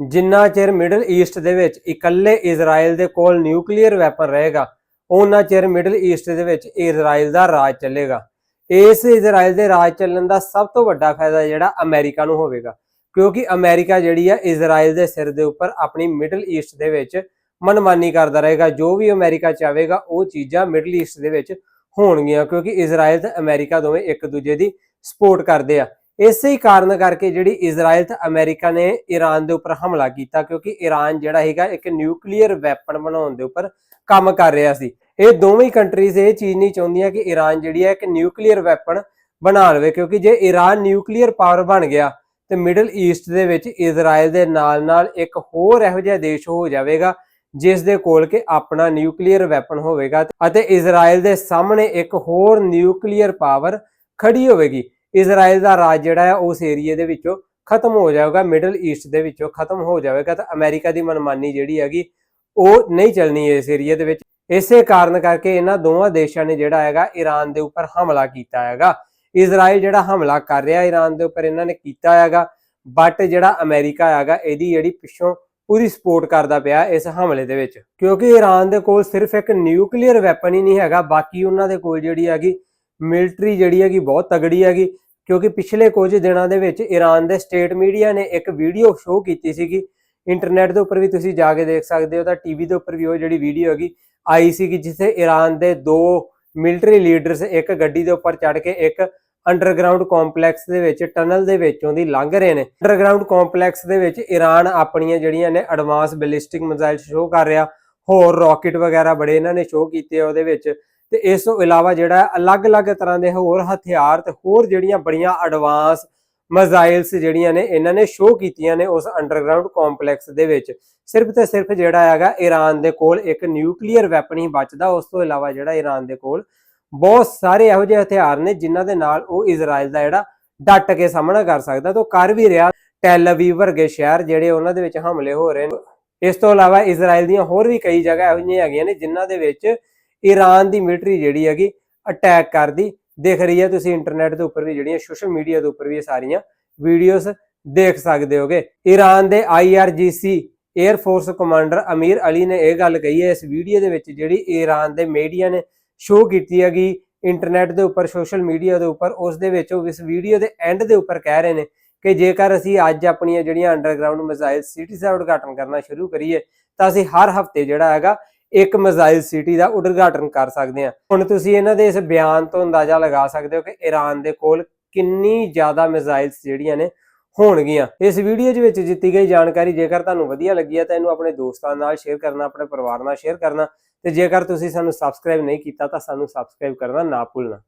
ਜਿੰਨਾ ਚਿਰ middle East ਦੇ ਵਿੱਚ ਇਕੱਲੇ ਇਜ਼ਰਾਈਲ ਦੇ ਕੋਲ ਨਿਊਕਲੀਅਰ ਵੈਪਨ ਰਹੇਗਾ ਉਹਨਾਂ ਚਿਰ ਮਿਡਲ ਈਸਟ ਦੇ ਵਿੱਚ ਇਜ਼ਰਾਈਲ ਦਾ ਰਾਜ ਚੱਲੇਗਾ। ਇਸ ਇਜ਼ਰਾਈਲ ਦੇ ਰਾਜ ਚੱਲਣ ਦਾ ਸਭ ਤੋਂ ਵੱਡਾ ਫਾਇਦਾ ਜਿਹੜਾ ਅਮਰੀਕਾ ਨੂੰ ਹੋਵੇਗਾ, ਕਿਉਂਕਿ ਅਮਰੀਕਾ ਜਿਹੜੀ ਆ ਇਜ਼ਰਾਈਲ ਦੇ ਸਿਰ ਦੇ ਉੱਪਰ ਆਪਣੀ ਮਿਡਲ ਈਸਟ ਦੇ ਵਿੱਚ ਮਨਮਾਨੀ ਕਰਦਾ ਰਹੇਗਾ। ਜੋ ਵੀ ਅਮਰੀਕਾ ਚਾਹੇਗਾ ਉਹ ਚੀਜ਼ਾਂ ਮਿਡਲ ਈਸਟ ਦੇ ਵਿੱਚ ਹੋਣਗੀਆਂ, ਕਿਉਂਕਿ ਇਜ਼ਰਾਈਲ ਤੇ ਅਮਰੀਕਾ ਦੋਵੇਂ ਇੱਕ ਦੂਜੇ ਦੀ ਸਪੋਰਟ ਕਰਦੇ ਆ। ਇਸੇ ਹੀ ਕਾਰਨ ਕਰਕੇ ਜਿਹੜੀ ਇਜ਼ਰਾਈਲ ਤੇ ਅਮਰੀਕਾ ਨੇ ਈਰਾਨ ਦੇ ਉੱਪਰ ਹਮਲਾ ਕੀਤਾ, ਕਿਉਂਕਿ ਈਰਾਨ ਜਿਹੜਾ ਹੈਗਾ ਇੱਕ ਨਿਊਕਲੀਅਰ ਵੈਪਨ ਬਣਾਉਣ ਦੇ ਉੱਪਰ ਕੰਮ ਕਰ ਰਿਹਾ ਸੀ। ਇਹ ਦੋਵੇਂ ਹੀ ਕੰਟਰੀਜ਼ ਇਹ ਚੀਜ਼ ਨਹੀਂ ਚਾਹੁੰਦੀਆਂ ਕਿ ਈਰਾਨ ਜਿਹੜੀ ਹੈ ਇੱਕ ਨਿਊਕਲੀਅਰ ਵੈਪਨ ਬਣਾ ਲਵੇ, ਕਿਉਂਕਿ ਜੇ ਈਰਾਨ ਨਿਊਕਲੀਅਰ ਪਾਵਰ ਬਣ ਗਿਆ ਤੇ ਮਿਡਲ ਈਸਟ ਦੇ ਵਿੱਚ ਇਜ਼ਰਾਈਲ ਦੇ ਨਾਲ-ਨਾਲ ਇੱਕ ਹੋਰ ਇਹੋ ਜਿਹਾ ਦੇਸ਼ ਹੋ ਜਾਵੇਗਾ, ਜਿਸ ਦੇ ਕੋਲ ਕਿ ਆਪਣਾ ਨਿਊਕਲੀਅਰ ਵੈਪਨ ਹੋਵੇਗਾ ਅਤੇ ਇਜ਼ਰਾਈਲ ਦੇ ਸਾਹਮਣੇ ਇੱਕ ਹੋਰ ਨਿਊਕਲੀਅਰ ਪਾਵਰ ਖੜੀ ਹੋਵੇਗੀ। ਇਜ਼ਰਾਈਲ ਦਾ ਰਾਜ ਜਿਹੜਾ ਹੈ, ਉਸ ਏਰੀਏ ਦੇ ਵਿੱਚੋਂ ਖਤਮ ਹੋ ਜਾਏਗਾ ਮਿਡਲ ਈਸਟ ਦੇ ਵਿੱਚੋਂ ਖਤਮ ਹੋ ਜਾਵੇਗਾ, ਤਾਂ ਅਮਰੀਕਾ ਦੀ ਮਨਮਾਨੀ ਜਿਹੜੀ ਹੈਗੀ, ਉਹ ਨਹੀਂ ਚੱਲਣੀ ਇਸ ਏਰੀਏ ਦੇ ਵਿੱਚ। ਇਸੇ ਕਾਰਨ ਕਰਕੇ ਇਹਨਾਂ ਦੋਵਾਂ ਦੇਸ਼ਾਂ ਨੇ ਜਿਹੜਾ ਹੈਗਾ ਈਰਾਨ ਦੇ ਉੱਪਰ ਹਮਲਾ ਕੀਤਾ ਹੈਗਾ। ਇਜ਼ਰਾਈਲ ਜਿਹੜਾ ਹਮਲਾ ਕਰ ਰਿਹਾ ਈਰਾਨ ਦੇ ਉੱਪਰ ਇਹਨਾਂ ਨੇ ਕੀਤਾ ਹੈਗਾ ਬਟ ਜਿਹੜਾ ਅਮਰੀਕਾ ਹੈਗਾ, ਇਹਦੀ ਜਿਹੜੀ ਪਿੱਛੋਂ ਪੂਰੀ ਸਪੋਰਟ ਕਰਦਾ ਪਿਆ ਇਸ ਹਮਲੇ ਦੇ ਵਿੱਚ। ਕਿਉਂਕਿ ਈਰਾਨ ਦੇ ਕੋਲ ਸਿਰਫ ਇੱਕ ਨਿਊਕਲੀਅਰ ਵੈਪਨ ਹੀ ਨਹੀਂ ਹੈਗਾ, ਬਾਕੀ ਉਹਨਾਂ ਦੇ ਕੋਲ ਜਿਹੜੀ ਹੈਗੀ ਮਿਲਟਰੀ ਜਿਹੜੀ ਹੈਗੀ ਬਹੁਤ ਤਗੜੀ ਹੈਗੀ, ਕਿਉਂਕਿ ਪਿਛਲੇ ਕੁਝ ਦਿਨਾਂ ਦੇ ਵਿੱਚ ਈਰਾਨ ਦੇ ਸਟੇਟ ਮੀਡੀਆ ਨੇ ਇੱਕ ਵੀਡੀਓ ਸ਼ੋਅ ਕੀਤੀ ਸੀਗੀ। ਇੰਟਰਨੈਟ ਦੇ ਉੱਪਰ ਵੀ ਤੁਸੀਂ ਜਾ ਕੇ ਦੇਖ ਸਕਦੇ ਹੋ, ਤਾਂ ਟੀਵੀ ਦੇ ਉੱਪਰ ਵੀ ਉਹ ਜਿਹੜੀ ਵੀਡੀਓ ਹੈਗੀ ਆਈ ਸੀਗੀ, ਜਿੱਥੇ ਈਰਾਨ ਦੇ ਦੋ ਮਿਲਟਰੀ ਲੀਡਰਸ ਇੱਕ ਗੱਡੀ ਦੇ ਉੱਪਰ ਚੜ ਕੇ ਇੱਕ ਅੰਡਰਗਰਾਉਂਡ ਕੰਪਲੈਕਸ ਦੇ ਵਿੱਚ ਟਨਲ ਦੇ ਵਿੱਚੋਂ ਦੀ ਲੰਘ ਰਹੇ ਨੇ। ਅੰਡਰਗਰਾਉਂਡ ਕੰਪਲੈਕਸ ਦੇ ਵਿੱਚ ਈਰਾਨ ਆਪਣੀਆਂ ਜਿਹੜੀਆਂ ਨੇ ਐਡਵਾਂਸ ਬੈਲਿਸਟਿਕ ਮਿਜ਼ਾਈਲ ਸ਼ੋਅ ਕਰ ਰਿਹਾ, ਹੋਰ ਰਾਕਟ ਵਗੈਰਾ ਬੜੇ ਇਹਨਾਂ ਨੇ ਸ਼ੋਅ ਕੀਤੇ ਉਹਦੇ ਵਿੱਚ। ਤੇ ਇਸ ਤੋਂ ਇਲਾਵਾ ਜਿਹੜਾ ਅਲੱਗ-ਅਲੱਗ ਤਰ੍ਹਾਂ ਦੇ ਹੋਰ ਹਥਿਆਰ ਤੇ ਹੋਰ ਜਿਹੜੀਆਂ ਬੜੀਆਂ ਐਡਵਾਂਸ ਮਿਜ਼ਾਈਲਸ ਜਿਹੜੀਆਂ ਨੇ, ਇਹਨਾਂ ਨੇ ਸ਼ੋਅ ਕੀਤੀਆਂ ਨੇ ਉਸ ਅੰਡਰਗਰਾਉਂਡ ਕੰਪਲੈਕਸ ਦੇ ਵਿੱਚ। ਸਿਰਫ ਤੇ ਸਿਰਫ ਜਿਹੜਾ ਹੈਗਾ ਈਰਾਨ ਦੇ ਕੋਲ ਇੱਕ ਨਿਊਕਲੀਅਰ ਵੈਪਨ ਹੀ ਬਚਦਾ, ਉਸ ਤੋਂ ਇਲਾਵਾ ਜਿਹੜਾ ਈਰਾਨ ਦੇ ਕੋਲ ਬਹੁਤ ਸਾਰੇ ਇਹੋ ਜਿਹੇ ਹਥਿਆਰ ਨੇ, ਜਿਨ੍ਹਾਂ ਦੇ ਨਾਲ ਉਹ ਇਜ਼ਰਾਈਲ ਦਾ ਜਿਹੜਾ ਡਟ ਕੇ ਸਾਹਮਣਾ ਕਰ ਸਕਦਾ, ਤੇ ਉਹ ਕਰ ਵੀ ਰਿਹਾ। ਟੈਲ ਅਵੀਵ ਵਰਗੇ ਸ਼ਹਿਰ ਜਿਹੜੇ ਉਹਨਾਂ ਦੇ ਵਿੱਚ ਹਮਲੇ ਹੋ ਰਹੇ ਨੇ। ਇਸ ਤੋਂ ਇਲਾਵਾ ਇਜ਼ਰਾਈਲ ਦੀਆਂ ਹੋਰ ਵੀ ਕਈ ਜਗ੍ਹਾ ਇਹੋ ਜਿਹੀਆਂ ਹੈਗੀਆਂ ਨੇ, ਜਿਨ੍ਹਾਂ ਦੇ ਵਿੱਚ ਈਰਾਨ ਦੀ ਮਿਲਟਰੀ ਜਿਹੜੀ ਹੈਗੀ ਅਟੈਕ ਕਰਦੀ। ਦਿਖ ਰਹੀ ਹੈ ਤੁਸੀਂ ਇੰਟਰਨੈਟ ਦੇ ਉੱਪਰ ਵੀ ਜਿਹੜੀਆਂ ਸੋਸ਼ਲ ਮੀਡੀਆ ਦੇ ਉੱਪਰ ਵੀ ਇਹ ਸਾਰੀਆਂ ਵੀਡੀਓਜ਼ ਦੇਖ ਸਕਦੇ ਹੋਗੇ। ਈਰਾਨ ਦੇ IRGC air force commander Amir Ali ਨੇ ਇਹ ਗੱਲ ਕਹੀ ਹੈ, ਇਸ ਵੀਡੀਓ ਦੇ ਵਿੱਚ ਜਿਹੜੀ ਈਰਾਨ ਦੇ ਮੀਡੀਆ ਨੇ ਸ਼ੋਅ ਕੀਤੀ ਹੈਗੀ ਇੰਟਰਨੈਟ ਦੇ ਉੱਪਰ ਸੋਸ਼ਲ ਮੀਡੀਆ ਦੇ ਉੱਪਰ, ਉਸ ਦੇ ਵਿੱਚ ਉਹ ਇਸ ਵੀਡੀਓ ਦੇ ਐਂਡ ਦੇ ਉੱਪਰ ਕਹਿ ਰਹੇ ਨੇ ਕਿ ਜੇਕਰ ਅਸੀਂ ਅੱਜ ਆਪਣੀਆਂ ਜਿਹੜੀਆਂ ਅੰਡਰਗਰਾਉਂਡ ਮਿਜ਼ਾਈਲ ਸਿਟੀਜ਼ ਦਾ ਉਦਘਾਟਨ ਕਰਨਾ ਸ਼ੁਰੂ ਕਰੀਏ, ਤਾਂ ਅਸੀਂ ਹਰ ਹਫ਼ਤੇ ਜਿਹੜਾ ਹੈਗਾ ਇੱਕ ਮਿਜ਼ਾਈਲ ਸਿਟੀ ਦਾ ਉਦਘਾਟਨ ਕਰ ਸਕਦੇ ਹਾਂ। ਹੁਣ ਤੁਸੀਂ ਇਹਨਾਂ ਦੇ ਇਸ ਬਿਆਨ ਤੋਂ ਅੰਦਾਜ਼ਾ ਲਗਾ ਸਕਦੇ ਹੋ ਕਿ ਈਰਾਨ ਦੇ ਕੋਲ ਕਿੰਨੀ ਜ਼ਿਆਦਾ ਮਿਜ਼ਾਈਲਸ ਜਿਹੜੀਆਂ ਨੇ ਹੋਣਗੀਆਂ। ਇਸ ਵੀਡੀਓ ਦੇ ਵਿੱਚ ਦਿੱਤੀ ਗਈ ਜਾਣਕਾਰੀ ਜੇਕਰ ਤੁਹਾਨੂੰ ਵਧੀਆ ਲੱਗੀ ਹੈ ਤਾਂ ਇਹਨੂੰ ਆਪਣੇ ਦੋਸਤਾਂ ਨਾਲ ਸ਼ੇਅਰ ਕਰਨਾ, ਆਪਣੇ ਪਰਿਵਾਰ ਨਾਲ ਸ਼ੇਅਰ ਕਰਨਾ ਤੇ ਜੇਕਰ ਤੁਸੀਂ ਸਾਨੂੰ ਸਬਸਕ੍ਰਾਈਬ ਨਹੀਂ ਕੀਤਾ ਤਾਂ ਸਾਨੂੰ ਸਬਸਕ੍ਰਾਈਬ ਕਰਨਾ ਨਾ ਭੁੱਲਣਾ।